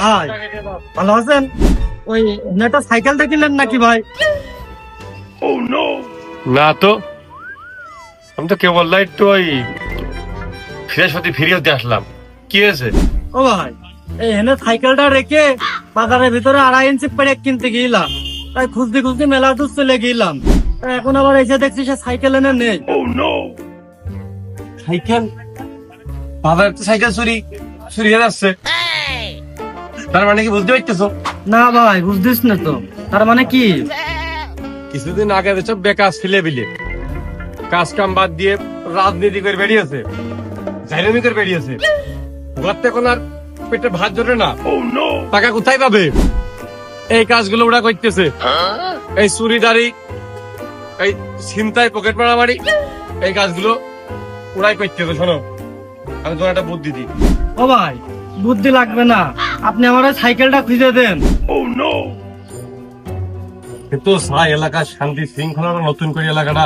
ভাই ভালো আছেন? ওই নেটা সাইকেলটা কিনলেন নাকি ভাই? না তো। আমি তো কেবল না একটু ওই ফ্রেশ হতে ফিরে হতে আসলাম। কি হয়েছে? ও ভাই এই হেনে সাইকেলটা রেখে বাজারের ভিতরে আড়াই ইঞ্চি পেড়ে কিনতে গিয়েলাম। তাই খুঁজতে খুঁজতে মেলা দূর চলে গেলাম এখন আবার এসে দেখছি সে সাইকেল এনে নেই। সাইকেল? বাবার তো সাইকেল চুরি চুরি হয়ে যাচ্ছে। তার মানে কি বুঝতে পারতেছো? না ভাই বুঝতিস না তো। তার মানে কি? কিছুদিন আগে সব বেকার ছেলে বিলে কাজ কাম বাদ দিয়ে রাজনীতি করে বেরিয়েছে। জাইরামি করে বেরিয়েছে। ঘরতে এখন আর পেটে ভাত জোটে না। টাকা কোথায় পাবে? এই কাজগুলো ওরা করতেছে। এই চুরি দাড়ি এই ছিনতাই পকেট মারামারি এই কাজগুলো ওরাই করতেছে শোনো। আমি তোমার একটা বুদ্ধি দিই। ও ভাই বুদ্ধি লাগবে না। আপনি আমার সাইকেলটা খুঁজে দেন। কিন্তু সারা এলাকার শান্তি শৃঙ্খলাটা নতুন করে এলাকাটা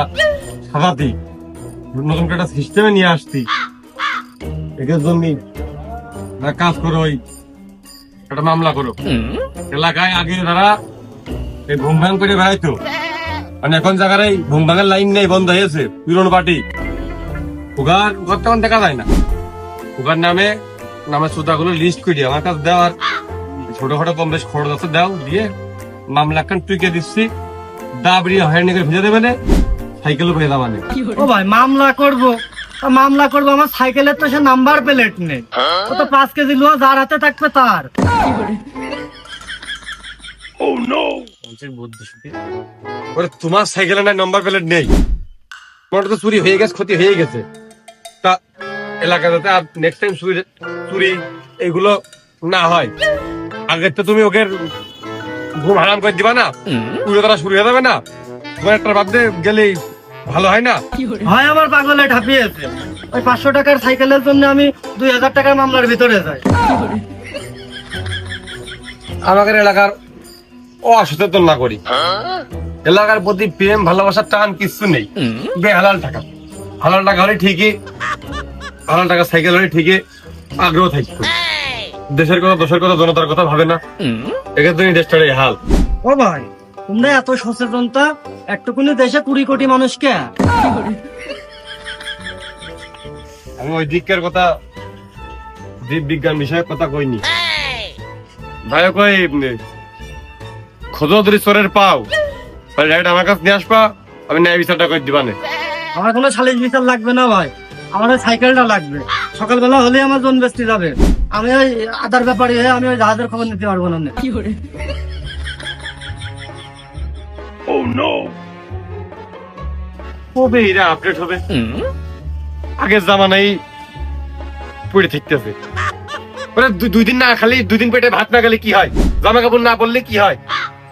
সাজাতি নতুন একটা সিস্টেমে নিয়ে আসতি। এদের জন্য কাজ করো ওই একটা মামলা করো। এলাকায় আগে তারা এই ঘুম ভাঙ করে বেড়াইতো। মানে এখন এই ঘুম ভাঙের লাইন নেই, বন্ধ হয়েছে, পুরনো পার্টি উগার উগার তখন দেখা যায় না। উগার নামে নামে সুতাগুলো লিস্ট করে আমার কাছে দাও আর ছোটখাটো কম বেশ খরচ আছে, দাও, দিয়ে মামলা একখান টুইকে দিচ্ছি। দাবড়ি হয়রানি করে ভেজে দেবে না। সাইকেলও পেয়ে যাবা না। ও ভাই মামলা করব। মামলা করব আমার সাইকেলের তো সে নাম্বার প্লেট নেই। ও তো পাঁচ কেজি লোহা যার হাতে থাকবে তার। ওরে তোমার সাইকেলে না নাম্বার প্লেট নেই। তোমার তো চুরি হয়ে গেছে ক্ষতি হয়ে গেছে। তা এলাকা যাতে আর নেক্সট টাইম চুরি চুরি এগুলো না হয়। আগে তো তুমি ওকে ঘুম হারাম করে দিবা না। পুরো তারা শুরু হয়ে যাবে না। তোমার একটা ভাবতে গেলেই ভালো হয় না? হয় আমার পাগলে ঠাপিয়েছে ওই পাঁচশো টাকার সাইকেলের জন্য আমি দুই হাজার টাকার মামলার ভিতরে যাই। আমাদের এলাকার অসচেতন না করি এলাকার প্রতি প্রেম ভালোবাসার টান কিছু নেই। বেহালাল টাকা। হালাল টাকা হলে ঠিকই হালাল টাকা সাইকেল হলে ঠিকই আগ্রহ থাকতো। দেশের কথা দেশের কথা জনতার কথা ভাবে না। এক্ষেত্রে দেশটার এই হাল। ও ভাই তোমরা এত সচেতনতা একটুকুনি দেশে কুড়ি কোটি মানুষকে। আমি ওই দিকের কথা জীব বিজ্ঞান বিষয়ক কথা কইনি। ভাই কই খোঁজো চোরের পাও। ডাইরেক্ট আমার কাছে নিয়ে আসবা আমি ন্যায় বিচারটা করে দিবানে আমার কোনো সালিশ বিচার লাগবে না ভাই। আমার ওই সাইকেলটা লাগবে। সকালবেলা হলে আমার জন বেচতে যাবে। আমি ওই আদার ব্যাপারে হয়ে আমি ওই জাহাজের খবর নিতে পারব না কবে এরা আপডেট হবে। আগের জামানাই পড়ে থাকতেছে। দু- দুই দিন না খালি দুই দিন পেটে ভাত না গেলে কি হয়? জামা কাপড় না পরলে কি হয়?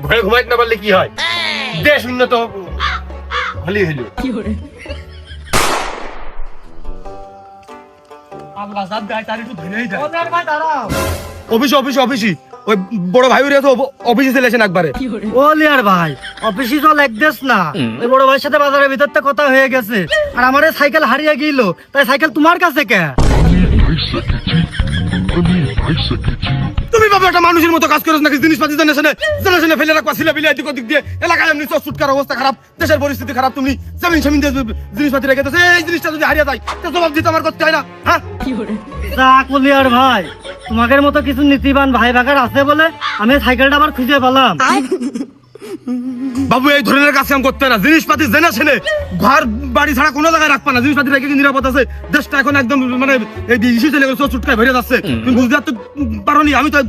ঘরে ঘুমাইতে না পারলে কি হয়? দেশ উন্নত ভালোই হইল। অফিস অফিস অফিসই ওই বড় ভাই তো অফিসে চলে আসেন একবারে ও লিয়ার ভাই অফিসে তো লাগতেস না। ওই বড় ভাইয়ের সাথে বাজারের ভিতরটা কথা হয়ে গেছে। আর আমার সাইকেল হারিয়ে গেল তাই সাইকেল তোমার কাছে কে? তুমি বাবা একটা মানুষের মতো কাজ করছ নাকি? জিনিসপাতি জানে শুনে জানে শুনে ফেলে রাখবা সিলে বিলে এদিক ওদিক দিয়ে। এলাকায় এমনি চুটকার অবস্থা খারাপ দেশের পরিস্থিতি খারাপ তুমি জমিন জমিন দিয়ে জিনিসপাতি রেখে দিয়েছ এই জিনিসটা যদি হারিয়ে যায় তো জবাব দিতে আমার করতে হয় না হ্যাঁ? তা কলিয়ার ভাই তোমাদের মতো কিছু নীতিবান ভাই ভাগার আছে বলে আমি সাইকেলটা আবার খুঁজে পেলাম। বাবু এই ধরনের কাজ কাম করতে না। জিনিসপাতি জেনে শুনে ঘর বাড়ি ছাড়া কোনো জায়গায় রাখবা না। জিনিসপাতি রেখে কি নিরাপদ আছে? দেশটা এখন একদম মানে এই ইস্যু চলে গেছে চুটকায় ভরে যাচ্ছে। তুমি বুঝতে তো পারোনি? আমি তো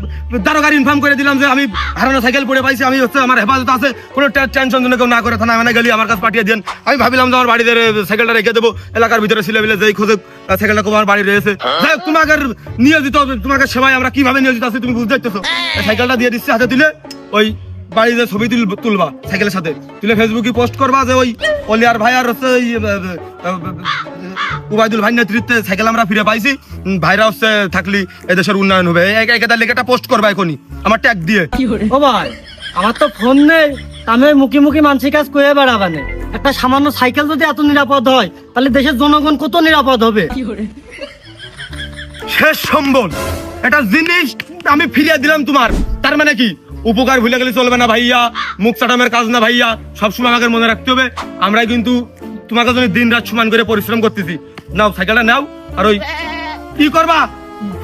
দারোগার ইনফর্ম করে দিলাম যে আমি হারানো সাইকেল পড়ে পাইছি। আমি হচ্ছে আমার হেফাজত আছে। কোনো টেনশন জন্য কেউ না করে থানা মানে গেলি আমার কাছে পাঠিয়ে দেন আমি ভাবিলাম যে আমার বাড়িতে সাইকেলটা রেখে দেবো। এলাকার ভিতরে ছিলে বিলে যেই খোঁজে সাইকেলটা তোমার বাড়ি রয়েছে। যাই তোমাকে নিয়োজিত তোমাকে সেবায় আমরা কীভাবে নিয়োজিত আছি তুমি বুঝতে পারতেছো? এই সাইকেলটা দিয়ে দিচ্ছি হাতে দিলে ওই বাড়ি যে ছবি তুল- তুলবা সাইকেলের সাথে। তুলে ফেসবুকে পোস্ট করবা যে ওই অলিয়ার ভাই আর হচ্ছে ওই, উবাইদুল ভাই নেতৃত্বে সাইকেল আমরা ফিরে পাইছি। ভাইরা হচ্ছে থাকলি এদেশের উন্নয়ন হবে। এই একটা লেখাটা পোস্ট করবা এখনই। আমার ট্যাগ দিয়ে। ও ভাই আমার তো ফোন নেই। আমি মুখি মুখি মানসিক কাজ করে বেড়াবানে। একটা সামান্য সাইকেল যদি এত নিরাপদ হয় তাহলে দেশের জনগণ কত নিরাপদ হবে? শেষ সম্বল। একটা জিনিস আমি ফিরিয়ে দিলাম তোমার। তার মানে কি? উপকার ভুলে গেলে চলবে না ভাইয়া মুখ চাটামের কাজ না ভাইয়া সবসময় আমাকে মনে রাখতে হবে। আমরাই কিন্তু তোমাকে জন্য দিন রাত সমান করে পরিশ্রম করতেছি। নাও সাইকেলটা নাও আর ওই কি করবা?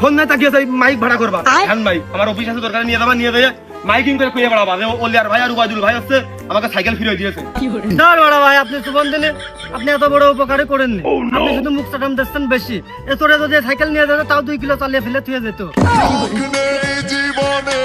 ফোন না তাকিয়ে যাই মাইক ভাড়া করবা। হ্যাঁ ভাই আমার অফিস আছে দরকার নিয়ে যাবা নিয়ে দিয়ে মাইকিং করে খুঁজে বেড়াবা। যে ওলিয়ার ভাই আর উবাইদুল ভাই হচ্ছে আমাকে সাইকেল ফিরিয়ে দিয়েছে। ধর বড় ভাই আপনি সুবন দিনে আপনি এত বড় উপকারই করেননি। আপনি শুধু মুখ চাটাম দিচ্ছেন বেশি। এ তোরে যদি সাইকেল নিয়ে যেত তাও দুই কিলো চালিয়ে ফেলে থুয়ে যেত। জীবনে